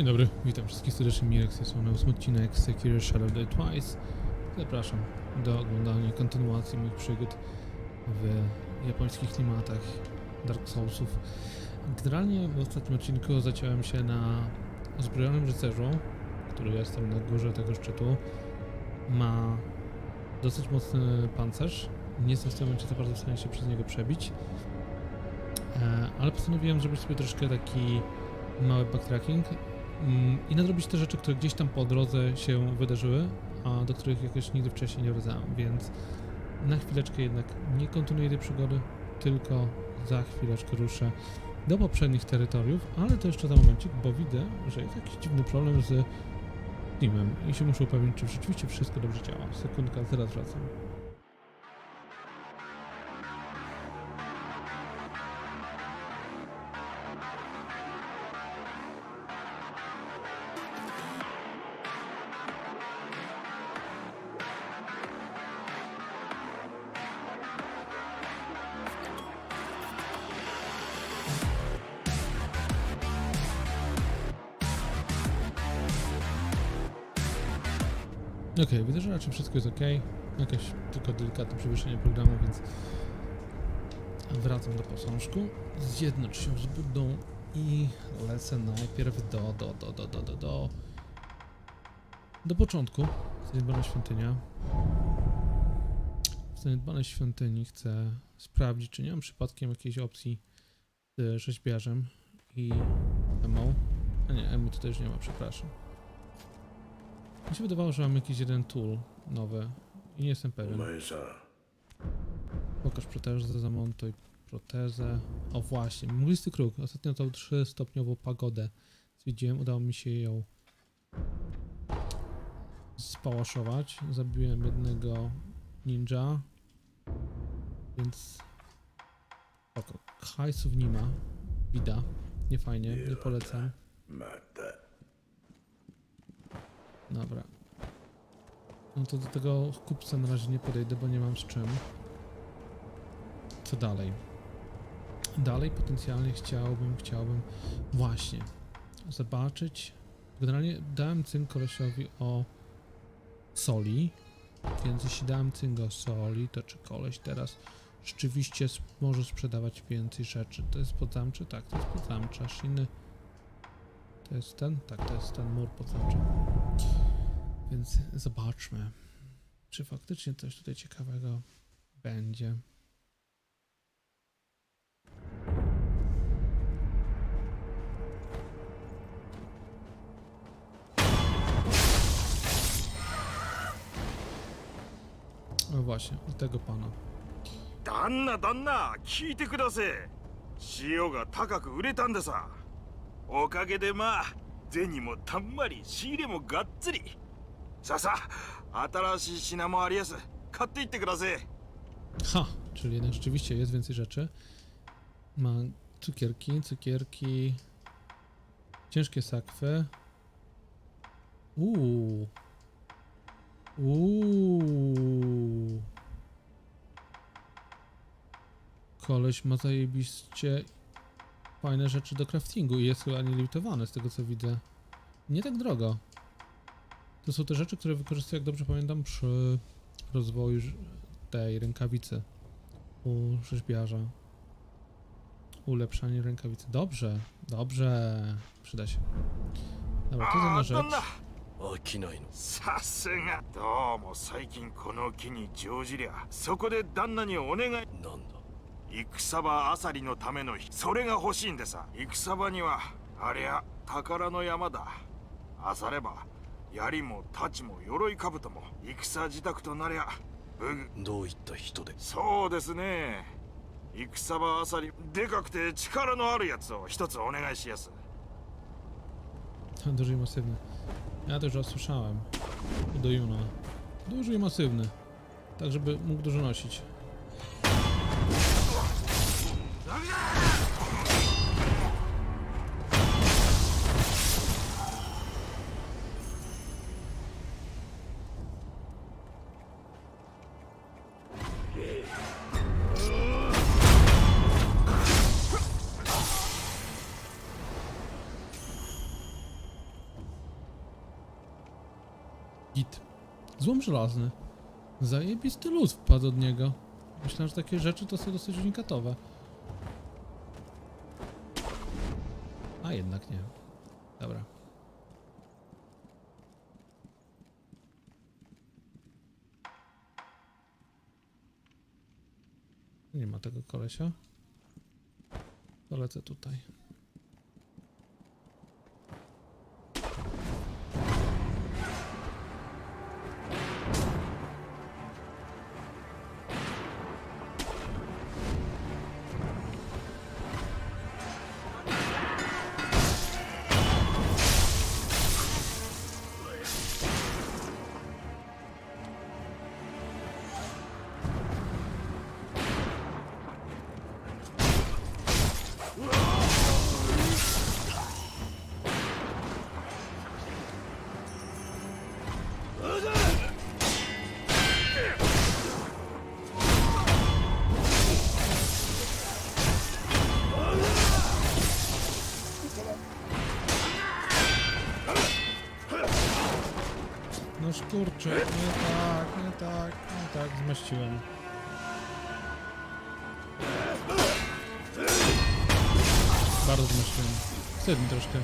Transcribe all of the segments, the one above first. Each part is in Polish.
Dzień dobry, witam wszystkich serdecznie, Mirek, tej strony ósmy odcinek Secure Shadow Die Twice. Zapraszam do oglądania kontynuacji moich przygód w japońskich klimatach Dark Soulsów. Generalnie w ostatnim odcinku zaciąłem się na uzbrojonym rycerzu, który jest tam na górze tego szczytu. Ma dosyć mocny pancerz. Nie jestem w tym momencie za bardzo w stanie się przez niego przebić. E, ale postanowiłem zrobić sobie troszkę taki mały backtracking i nadrobić te rzeczy, które gdzieś tam po drodze się wydarzyły, a do których jakoś nigdy wcześniej nie wracałem, więc na chwileczkę jednak nie kontynuuję tej przygody, tylko za chwileczkę ruszę do poprzednich terytoriów, ale to jeszcze za momencik, bo widzę, że jest jakiś dziwny problem z Steamem i się muszę upewnić, czy rzeczywiście wszystko dobrze działa. Sekundka, zaraz wracam. Okej, widzę, że raczej wszystko jest ok. Jakieś tylko delikatne przewyższenie programu, więc wracam do posążku. Zjednocz się z Buddą i lecę najpierw do, do, do, do, do, do, do, do początku. Zaniedbana świątynia. W zaniedbanej świątyni chcę sprawdzić, czy nie mam przypadkiem jakiejś opcji z rzeźbiarzem i emo. A nie, emo tutaj już nie ma, przepraszam. Mi się wydawało, że mam jakiś jeden tool nowy i nie jestem pewien. Pokaż protezę, zamontuj protezę. O właśnie, mglisty kruk. Ostatnio tą 3-stopniową pagodę zwiedziłem, udało mi się ją spałaszować. Zabiłem jednego ninja, więc oko. Hajsów nie ma, bida, nie fajnie, nie polecam. Dobra. No to do tego kupca na razie nie podejdę, bo nie mam z czym. Co dalej? Dalej potencjalnie chciałbym, chciałbym właśnie zobaczyć. Generalnie dałem cynk kolesiowi o soli, więc jeśli dałem cynk o soli, to czy koleś teraz rzeczywiście może sprzedawać więcej rzeczy? To jest podzamczy? Tak, to jest podzamczy. Aż inny... To jest ten? Tak, to jest ten mur podzamczy. Więc zobaczmy, czy faktycznie coś tutaj ciekawego będzie. No właśnie, od tego pana. 旦那旦那聞いてくだせえ塩が高く売れたんでさおかげでまあ銭もたんまり仕入れもがっつり さあさあ新しい品もありやす買っていってくだせえ Ha, czyli jednak rzeczywiście jest więcej rzeczy. Ma cukierki, cukierki, ciężkie sakwy. Uuu. Uuu. Koleś ma zajebiście fajne rzeczy do craftingu i jest chyba nielimitowany z tego co widzę. Nie tak drogo. To są te rzeczy, które wykorzystuję, jak dobrze pamiętam, przy rozwoju ż- tej rękawicy u rzeźbiarza. Ulepszanie rękawicy. Dobrze, dobrze. Przyda się. Dobra, to jest jedna ああ rzecz. 旦那飽きないのさすがどうも最近この木に乗じりゃそこで旦那にお願いなんだ戦場あさりのための火それが欲しいんでさ戦場にはありゃ宝の山だあされば 槍も太刀も鎧兜も戦自宅となりゃ武具。どういった人で？そうですね。戦場あさりでかくて力のあるやつを一つお願いしやす。ドジーマセブネやとじゃあ słyszałem. どういうのドジーマセブネ także by mógł dużo nosić. Złom żelazny. Zajebisty luz wpadł od niego. Myślałem, że takie rzeczy to są dosyć unikatowe. A jednak nie. Dobra. Nie ma tego kolesia. To lecę tutaj. Szkurczę, nie tak, nie tak, nie tak, zmaściłem. Bardzo zmaściłem. Wstyd mi troszkę.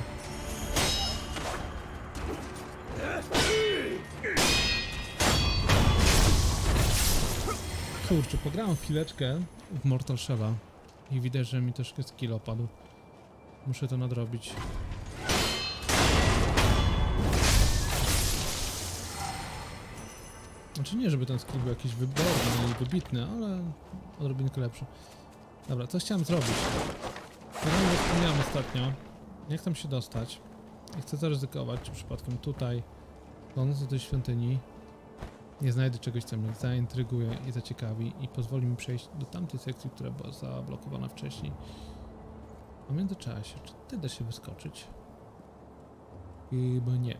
Kurczę, pograłem chwileczkę w Mortal Shell'a i widać, że mi troszkę skill opadł. Muszę to nadrobić. Znaczy nie, żeby ten skill był jakiś wyborny i wybitny, ale odrobinkę lepszy. Dobra, co chciałem zrobić? Już wspomniałem ostatnio. Nie chcę się dostać. Nie chcę zaryzykować, czy przypadkiem tutaj, dążąc do tej świątyni, nie znajdę czegoś, co mnie zaintryguje i zaciekawi i pozwoli mi przejść do tamtej sekcji, która była zablokowana wcześniej. A w międzyczasie, czy ty da się wyskoczyć? Chyba nie.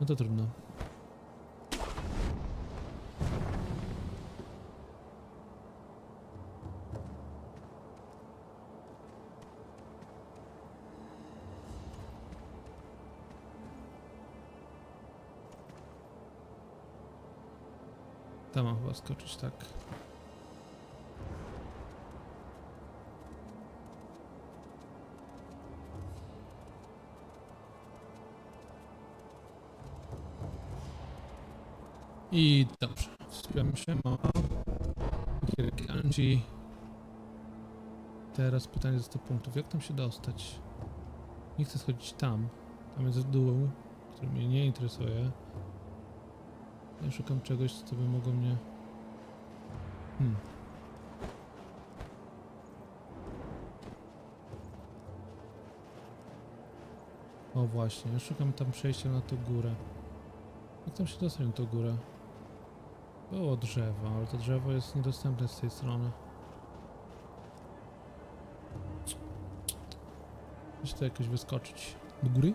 No to trudno. Tam mam chyba skoczyć, tak. I dobrze, wspiąłem się, ma Kanji. Teraz pytanie ze 100 punktów. Jak tam się dostać? Nie chcę schodzić tam. Tam jest dół, który mnie nie interesuje. Ja szukam czegoś, co by mogło mnie... Hmm. O właśnie, ja szukam tam przejścia na tą górę. Jak tam się dostać na tą górę? Było drzewo, ale to drzewo jest niedostępne z tej strony. Muszę to jakoś wyskoczyć. Do góry?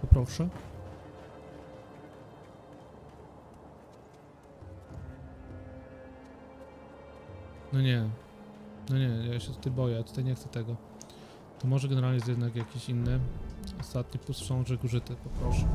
Poproszę. No nie. No nie, ja się tutaj boję, ja tutaj nie chcę tego. To może generalnie jest jednak jakiś inny. Ostatni posążek użyty, poproszę.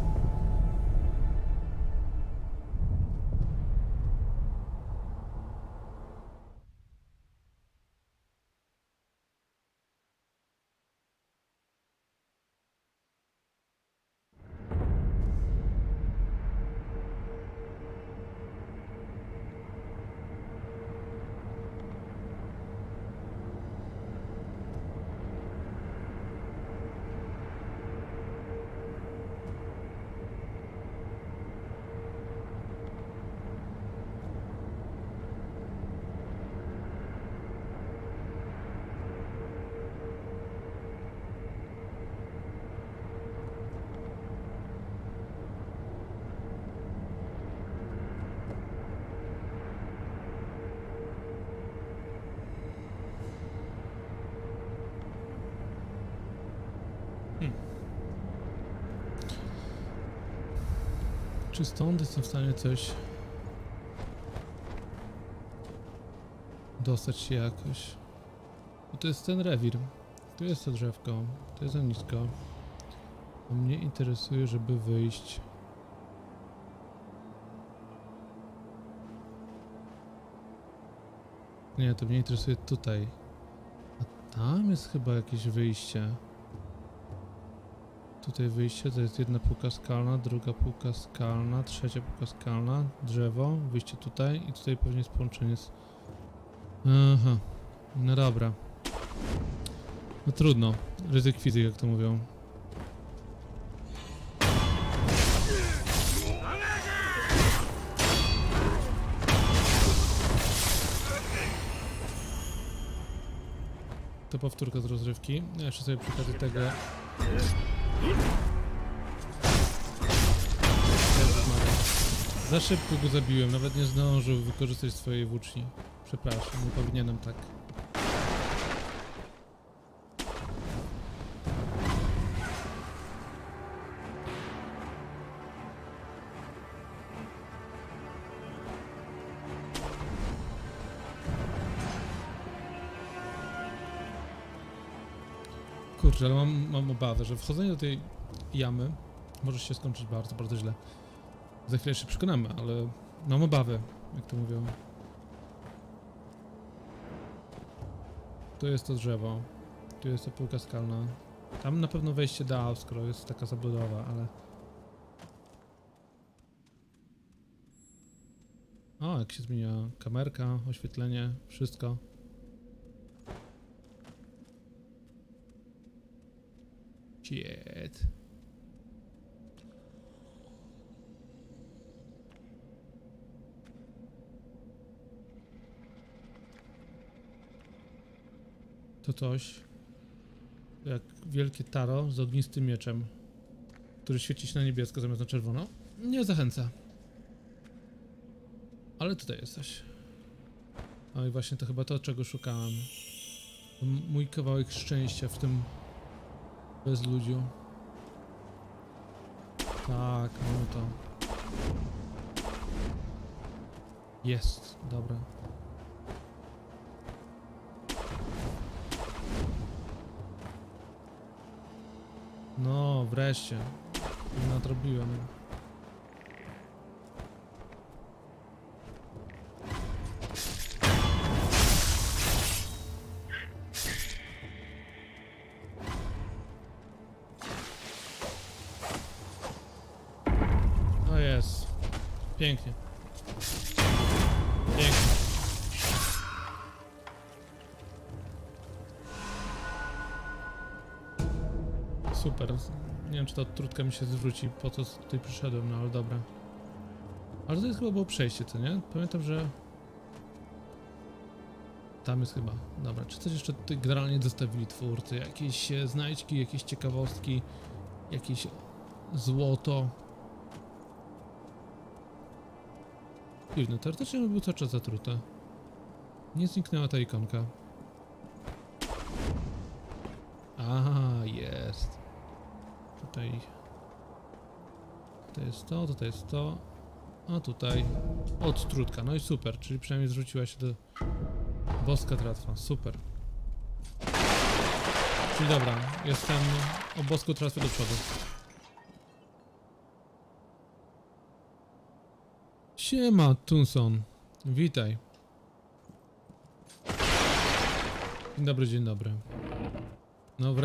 Czy stąd jestem w stanie coś... Dostać się jakoś. Bo to jest ten rewir. Tu jest to drzewko. To jest za nisko. A mnie interesuje, żeby wyjść... Nie, to mnie interesuje tutaj. A tam jest chyba jakieś wyjście. Tutaj wyjście, to jest jedna półka skalna, druga półka skalna, trzecia półka skalna, drzewo, wyjście tutaj i tutaj pewnie jest połączenie z... Aha, no dobra. No trudno, ryzyk fizyk jak to mówią. To powtórka z rozrywki. Ja jeszcze sobie przy okazji tego... Za szybko go zabiłem, nawet nie zdążył wykorzystać swojej włóczni. Przepraszam, nie powinienem tak. Kurczę, ale mam, mam obawę, że wchodzenie do tej jamy może się skończyć bardzo, bardzo źle. Za chwilę się przekonamy, ale mam obawy, jak to mówią. Tu jest to drzewo, tu jest to półka skalna. Tam na pewno wejście da, skoro jest taka zabudowa, ale... O, jak się zmienia kamerka, oświetlenie, wszystko. Shit. To coś jak wielkie taro z ognistym mieczem, który świeci się na niebiesko zamiast na czerwono. Nie zachęca. Ale tutaj jesteś. O i właśnie to chyba to, czego szukałem. Mój kawałek szczęścia w tym bezludziu. Tak, mamy to. Jest, dobra. No, wreszcie. Nadrobiłem. Pięknie. Pięknie. Super. Nie wiem, czy ta trutka mi się zwróci, po co tutaj przyszedłem, no ale dobra. Ale to jest chyba było przejście, co nie? Pamiętam, że... Tam jest chyba. Dobra, czy coś jeszcze tutaj generalnie zostawili twórcy? Jakieś e, znajdźki, jakieś ciekawostki, jakieś złoto. Dziwne, teoretycznie on był cały czas zatrute. Nie zniknęła ta ikonka. Aha, jest. Tutaj. To jest to, tutaj jest to. A tutaj. Odtrutka, no i super, czyli przynajmniej zwróciła się do boska tratwa. Super. Czyli dobra, jestem o bosku tratwy do przodu. Siema, Tunson. Witaj. Dzień dobry, dzień dobry. No wreszcie.